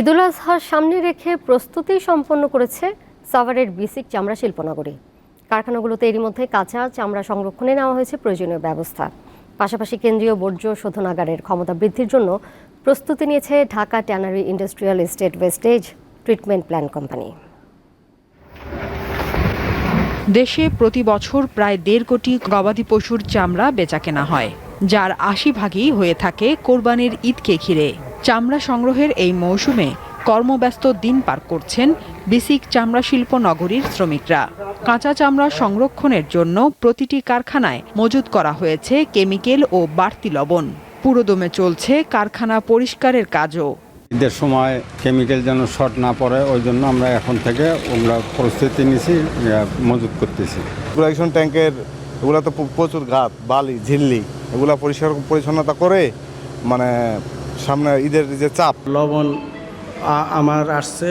ঈদুল আজহার সামনে রেখে প্রস্তুতি সম্পন্ন করেছে সাভারের বিসিক চামড়া শিল্পনগরী। কারখানাগুলোতে এরই মধ্যে কাঁচা চামড়া সংরক্ষণে নেওয়া হয়েছে প্রয়োজনীয় ব্যবস্থা। পাশাপাশি কেন্দ্রীয় বর্জ্য শোধনাগারের ক্ষমতা বৃদ্ধির জন্য প্রস্তুতি নিয়েছে Dhaka tannery industrial estate wastage treatment plan company. দেশে প্রতি বছর প্রায় দেড় কোটি গবাদি পশুর চামড়া বেচাকেনা হয়, যার আশি ভাগই হয়ে থাকে কোরবানির ঈদকে ঘিরে। চামড়া সংগ্রহের এই মৌসুমে কর্মব্যস্ত দিন পার করছেন বিসিক চামড়া শিল্প নগরীর শ্রমিকরা। কাঁচা চামড়া সংরক্ষণের জন্য প্রতিটি কারখানায় মজুত করা হয়েছে কেমিক্যাল ও বাড়তি লবণ। পুরোদমে চলছে কারখানা পরিষ্কারের কাজও। ঈদের সময় কেমিক্যাল যেন শর্ট না পড়ে ওই জন্য আমরা এখন থেকে ওগুলা প্রস্তুতি নিছি মজুত করতেছি। প্রোডাকশন ট্যাঙ্কের এগুলো তো প্রচুর ঘাত বালি ঝিল্লি এগুলো পরিষ্কার পরিচ্ছন্নতা করে মানে সামনে ঈদের যে চাপ। লবণ আমার আসছে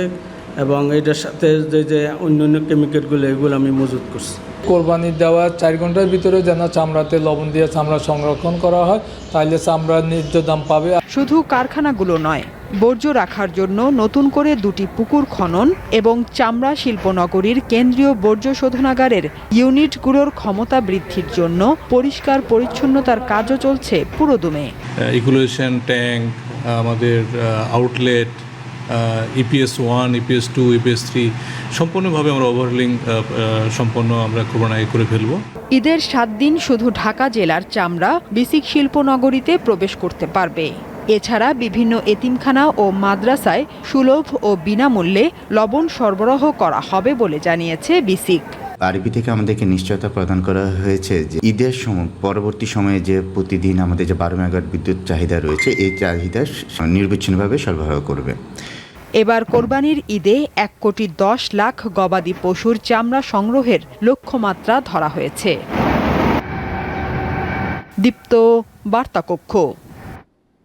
এবং এটার সাথে যে যে অন্য অন্য কেমিক্যালগুলো এগুলো আমি মজুত করছি। কোরবানি দেওয়ার চার ঘণ্টার ভিতরে যেন চামড়াতে লবণ দিয়ে চামড়া সংরক্ষণ করা হয় তাহলে চামড়া ন্যায্য দাম পাবে। শুধু কারখানাগুলো নয় বর্জ্য রাখার জন্য নতুন করে দুটি পুকুর খনন এবং চামড়া শিল্পনগরীর কেন্দ্রীয় বর্জ্য শোধনাগারের ইউনিটগুলোর ক্ষমতা বৃদ্ধির জন্য পরিষ্কার পরিচ্ছন্নতার কাজও চলছে পুরোদমে। ইকুলেশন ট্যাঙ্ক আমাদের outlet EPS one EPS two EPS three সম্পূর্ণভাবে আমরা ওভারলিং সম্পন্ন আমরা কোরবানায় করে ফেলব। ঈদের সাত দিন শুধু ঢাকা জেলার চামড়া বিসিক শিল্পনগরীতে প্রবেশ করতে পারবে। এছাড়া বিভিন্ন এতিমখানা ও মাদ্রাসায় সুলভ ও বিনামূল্যে লবণ সরবরাহ করা হবে বলে জানিয়েছে বিসিক। আরবি থেকে আমাদেরকে নিশ্চয়তা প্রদান করা হয়েছে যে ঈদের সময় পরবর্তী সময়ে যে প্রতিদিন আমাদের যে বারো মেগাওয়াট বিদ্যুৎ চাহিদা রয়েছে এই চাহিদা নির্বিচ্ছিন্নভাবে সরবরাহ করবে। এবার কোরবানির ঈদে এক কোটি দশ লাখ গবাদি পশুর চামড়া সংগ্রহের লক্ষ্যমাত্রা ধরা হয়েছে। দীপ্ত বার্তাকক্ষ।